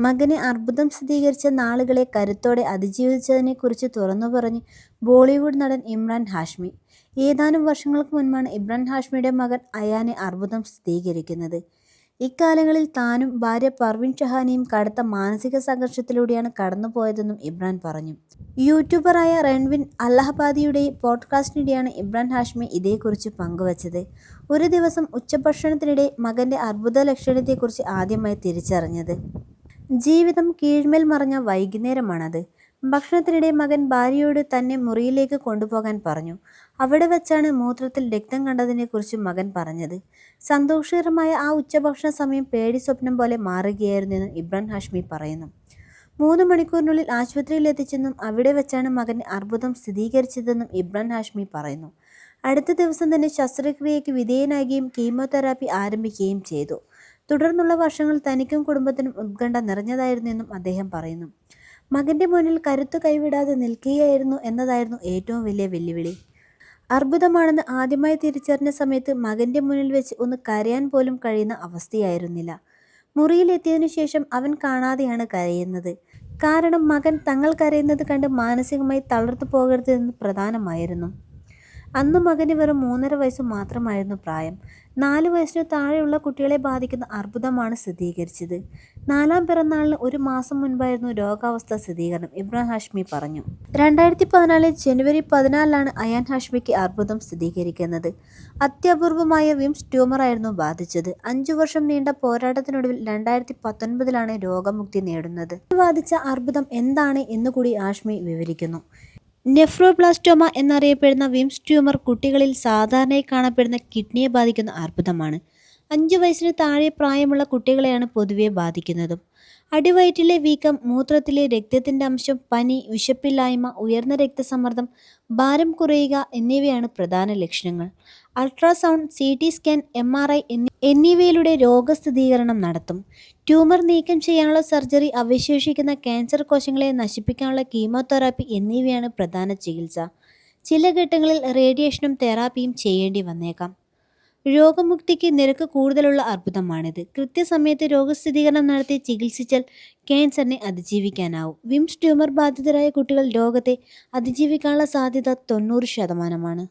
മകന് അർബുദം സ്ഥിരീകരിച്ച നാളുകളെ കരുത്തോടെ അതിജീവിച്ചതിനെക്കുറിച്ച് തുറന്നുപറഞ്ഞ് ബോളിവുഡ് നടൻ ഇമ്രാൻ ഹാഷ്മി. ഏതാനും വർഷങ്ങൾക്ക് മുൻപാണ് ഇമ്രാൻ ഹാഷ്മിയുടെ മകൻ അയാനെ അർബുദം സ്ഥിരീകരിക്കുന്നത്. ഇക്കാലങ്ങളിൽ താനും ഭാര്യ പർവിൻ ഷഹാനിയും കടുത്ത മാനസിക സംഘർഷത്തിലൂടെയാണ് കടന്നുപോയതെന്നും ഇബ്രാൻ പറഞ്ഞു. യൂട്യൂബറായ റൺവിൻ അലഹബാദിയുടെ പോഡ്കാസ്റ്റിനിടെയാണ് ഇബ്രാൻ ഹാഷ്മി ഇതേക്കുറിച്ച് പങ്കുവച്ചത്. ഒരു ദിവസം ഉച്ചഭക്ഷണത്തിനിടെ മകന്റെ അർബുദ ലക്ഷണത്തെക്കുറിച്ച് ആദ്യമായി തിരിച്ചറിഞ്ഞത്. ജീവിതം കീഴ്മേൽ മറഞ്ഞ വൈകുന്നേരമാണത്. ഭക്ഷണത്തിനിടെ മകൻ ഭാര്യയോട് തന്നെ മുറിയിലേക്ക് കൊണ്ടുപോകാൻ പറഞ്ഞു. അവിടെ വെച്ചാണ് മൂത്രത്തിൽ രക്തം കണ്ടതിനെക്കുറിച്ച് മകൻ പറഞ്ഞത്. സന്തോഷകരമായ ആ ഉച്ചഭക്ഷണ സമയം പേടി സ്വപ്നം പോലെ മാറുകയായിരുന്നെന്നും ഇബ്രാൻ ഹാഷ്മി പറയുന്നു. മൂന്ന് മണിക്കൂറിനുള്ളിൽ ആശുപത്രിയിൽ എത്തിച്ചെന്നും അവിടെ വെച്ചാണ് മകന് അർബുദം സ്ഥിരീകരിച്ചതെന്നും ഇബ്രാൻ ഹാഷ്മി പറയുന്നു. അടുത്ത ദിവസം തന്നെ ശസ്ത്രക്രിയയ്ക്ക് വിധേയനാകുകയും കീമോതെറാപ്പി ആരംഭിക്കുകയും ചെയ്തു. തുടർന്നുള്ള വർഷങ്ങൾ തനിക്കും കുടുംബത്തിനും ഉത്കണ്ഠ നിറഞ്ഞതായിരുന്നെന്നും അദ്ദേഹം പറയുന്നു. മകന്റെ മുന്നിൽ കരുത്തു കൈവിടാതെ നിൽക്കുകയായിരുന്നു എന്നതായിരുന്നു ഏറ്റവും വലിയ വെല്ലുവിളി. അർബുദമാണെന്ന് ആദ്യമായി തിരിച്ചറിഞ്ഞ സമയത്ത് മകന്റെ മുന്നിൽ വെച്ച് ഒന്ന് കരയാൻ പോലും കഴിയുന്ന അവസ്ഥയായിരുന്നില്ല. മുറിയിലെത്തിയതിനു ശേഷം അവൻ കാണാതെയാണ് കരയുന്നത്. കാരണം മകൻ തങ്ങൾ കരയുന്നത് കണ്ട് മാനസികമായി തളർത്തു പോകരുതെന്ന് പ്രധാനമായിരുന്നു. അന്ന് മകന് വെറും മൂന്നര വയസ്സ് മാത്രമായിരുന്നു പ്രായം. നാല് വയസ്സിനു താഴെയുള്ള കുട്ടികളെ ബാധിക്കുന്ന അർബുദമാണ് സ്ഥിരീകരിച്ചത്. നാലാം പിറന്നാളിന് ഒരു മാസം മുൻപായിരുന്നു രോഗാവസ്ഥ സ്ഥിരീകരണം ഇബ്രാൻ ഹാഷ്മി പറഞ്ഞു. രണ്ടായിരത്തി പതിനാല് ജനുവരി പതിനാലിലാണ് അയാൻ ഹാഷ്മിക്ക് അർബുദം സ്ഥിരീകരിക്കുന്നത്. അത്യപൂർവമായ വിംസ് ട്യൂമറായിരുന്നു ബാധിച്ചത്. അഞ്ചു വർഷം നീണ്ട പോരാട്ടത്തിനൊടുവിൽ രണ്ടായിരത്തി പത്തൊൻപതിലാണ് രോഗമുക്തി നേടുന്നത്. ബാധിച്ച അർബുദം എന്താണ് എന്നുകൂടി ഹാഷ്മി വിവരിക്കുന്നു. നെഫ്രോബ്ലാസ്റ്റോമ എന്നറിയപ്പെടുന്ന വിംസ് ട്യൂമർ കുട്ടികളിൽ സാധാരണയായി കാണപ്പെടുന്ന കിഡ്നിയെ ബാധിക്കുന്ന അർബുദമാണ്. അഞ്ചു വയസ്സിന് താഴെ പ്രായമുള്ള കുട്ടികളെയാണ് പൊതുവെ ബാധിക്കുന്നതും. അടിവയറ്റിലെ വീക്കം, മൂത്രത്തിലെ രക്തത്തിന്റെ അംശം, പനി, വിശപ്പില്ലായ്മ, ഉയർന്ന രക്തസമ്മർദ്ദം, ഭാരം കുറയുക എന്നിവയാണ് പ്രധാന ലക്ഷണങ്ങൾ. Ultrasound, C T scan, M R MRI എന്നിവയിലൂടെ രോഗസ്ഥിരീകരണം നടത്തും. ട്യൂമർ നീക്കം ചെയ്യാനുള്ള സർജറി, അവശേഷിക്കുന്ന ക്യാൻസർ കോശങ്ങളെ നശിപ്പിക്കാനുള്ള കീമോതെറാപ്പി എന്നിവയാണ് പ്രധാന ചികിത്സ. ചില ഘട്ടങ്ങളിൽ റേഡിയേഷനും തെറാപ്പിയും ചെയ്യേണ്ടി വന്നേക്കാം. രോഗമുക്തിക്ക് നിരക്ക് കൂടുതലുള്ള അർബുദമാണിത്. കൃത്യസമയത്ത് രോഗസ്ഥിരീകരണം നടത്തി ചികിത്സിച്ചാൽ ക്യാൻസറിനെ അതിജീവിക്കാനാവും. വിംസ് ട്യൂമർ ബാധിതരായ കുട്ടികൾ രോഗത്തെ അതിജീവിക്കാനുള്ള സാധ്യത തൊണ്ണൂറ് ശതമാനമാണ്.